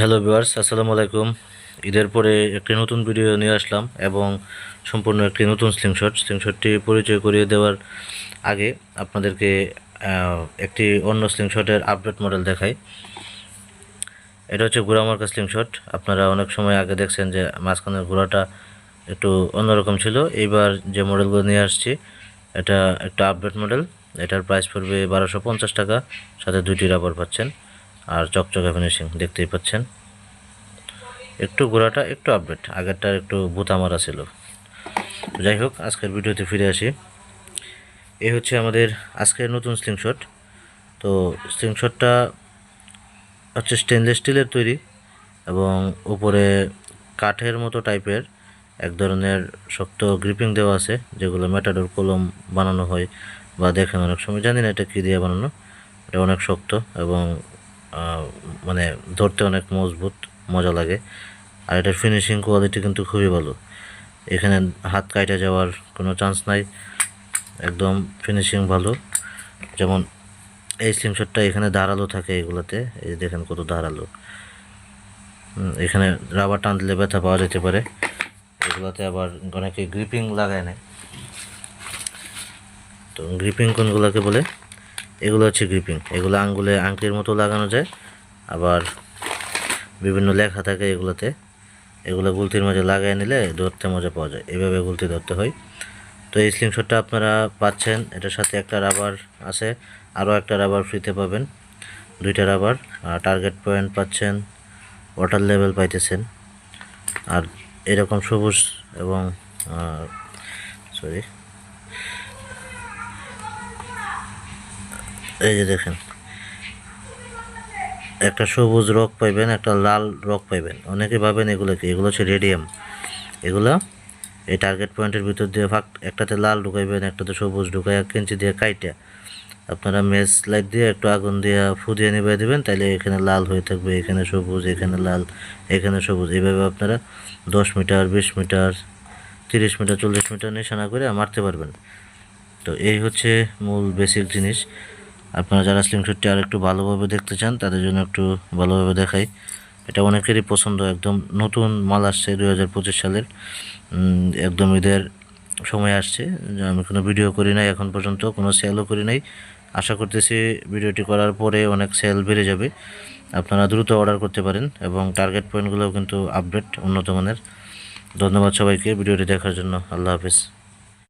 Hello viewers, আসসালামু আলাইকুম। ঈদের পরে একটি নতুন ভিডিও নিয়ে আসলাম এবং সম্পূর্ণ একটি নতুন স্লিংশট স্লিংশটটি পরিচয় করিয়ে দেওয়ার আগে আপনাদেরকে একটি অন্য স্লিংশটের আপডেট মডেল দেখাই। এটা হচ্ছে ঘোড়া মার্কা স্লিংশট আপনারা অনেক সময় আগে দেখছেন যে মাঝখানের ঘোড়াটা একটু অন্যরকম ছিল। এইবার যে মডেলগুলো নিয়ে আসছি, এটা একটা আপডেট মডেল। এটার প্রাইস পড়বে বারোশো টাকা, সাথে দুইটি রাবার পাচ্ছেন। আর চকচকে ফিনিশিং দেখতেই পাচ্ছেন। একটু ঘোড়াটা একটু আপডেট আগেরটার একটু বুতা মারা ছিল। যাই হোক, আজকের ভিডিওতে ফিরে আসি। এই হচ্ছে আমাদের আজকের নতুন স্লিংশট তো স্লিংশটটা হচ্ছে স্টেনলেস স্টিলের তৈরি এবং উপরে কাঠের মতো টাইপের এক ধরনের শক্ত গ্রিপিং দেওয়া আছে, যেগুলো মেটাডোর কলম বানানো হয় বা দেখেন অনেক সময়। জানি না এটা কী দিয়ে বানানো, এটা অনেক শক্ত এবং মানে ধরতে অনেক মজবুত, মজা লাগে। আর এটার ফিনিশিং কোয়ালিটি কিন্তু খুবই ভালো। এখানে হাত কাইটা যাওয়ার কোনো চান্স নাই। একদম ফিনিশিং ভালো। যেমন এই স্লিংশটটা এখানে ধারালো থাকে এগুলোতে। এই দেখেন কত ধারালো। এখানে রাবার টান দিলে ব্যথা পাওয়া যেতে পারে। এগুলোতে আবার অনেকে গ্রিপিং লাগায় নেয়। তো গ্রিপিং কোনগুলোকে বলে? এগুলো হচ্ছে গ্রিপিং। এগুলো আঙ্গুলে আংটির মতো লাগানো যায়। আবার বিভিন্ন লেখা থাকে এগুলোতে। এগুলো গুলতির মাঝে লাগাই নিলে ধরতে মজা পাওয়া যায়। এভাবে গুলতি ধরতে হয়। তো এই স্লিংশটটা আপনারা পাচ্ছেন। এটার সাথে একটা রাবার আছে। আরও একটা রাবার ফ্রিতে পাবেন। দুইটা রাবার। আর টার্গেট পয়েন্ট পাচ্ছেন। ওয়াটার লেভেল পাইতেছেন। আর এরকম সবুজ এবং সরি এই যে দেখেন, একটা সবুজ রক পাইবেন, একটা লাল রক পাইবেন। অনেকে ভাবেন এগুলো কি এগুলো হচ্ছে রেডিয়াম। এগুলো এই টার্গেট পয়েন্টের ভিতর দিয়ে ফাঁক, একটাতে লাল ঢুকাইবেন, একটাতে সবুজ ঢুকাই এক ইঞ্চি দিয়ে কাইটা। আপনারা মেস লাইট দিয়ে একটু আগুন দিয়ে ফু দিয়ে দেবেন তাহলে এখানে লাল হয়ে থাকবে, এখানে সবুজ, এখানে লাল, এখানে সবুজ। এইভাবে আপনারা দশ মিটার, বিশ মিটার, তিরিশ মিটার, চল্লিশ মিটার নিশানা করে মারতে পারবেন। তো এই হচ্ছে মূল বেসিক জিনিস। আপনারা যারা স্লিংশটটি আর একটু ভালোভাবে দেখতে চান, তাদের জন্য একটু ভালোভাবে দেখাই। এটা অনেকেরই পছন্দ, একদম নতুন মাল আসছে দুই হাজার পঁচিশ সালের। একদম ঈদের সময় আসছে, আমি কোনো ভিডিও করি নাই এখন পর্যন্ত, কোনো সেলও করি নাই। আশা করতেছি ভিডিওটি করার পরে অনেক সেল বেড়ে যাবে। আপনারা দ্রুত অর্ডার করতে পারেন এবং টার্গেট পয়েন্টগুলোও কিন্তু আপডেট উন্নত মানের। ধন্যবাদ সবাইকে ভিডিওটি দেখার জন্য। আল্লাহ হাফিজ।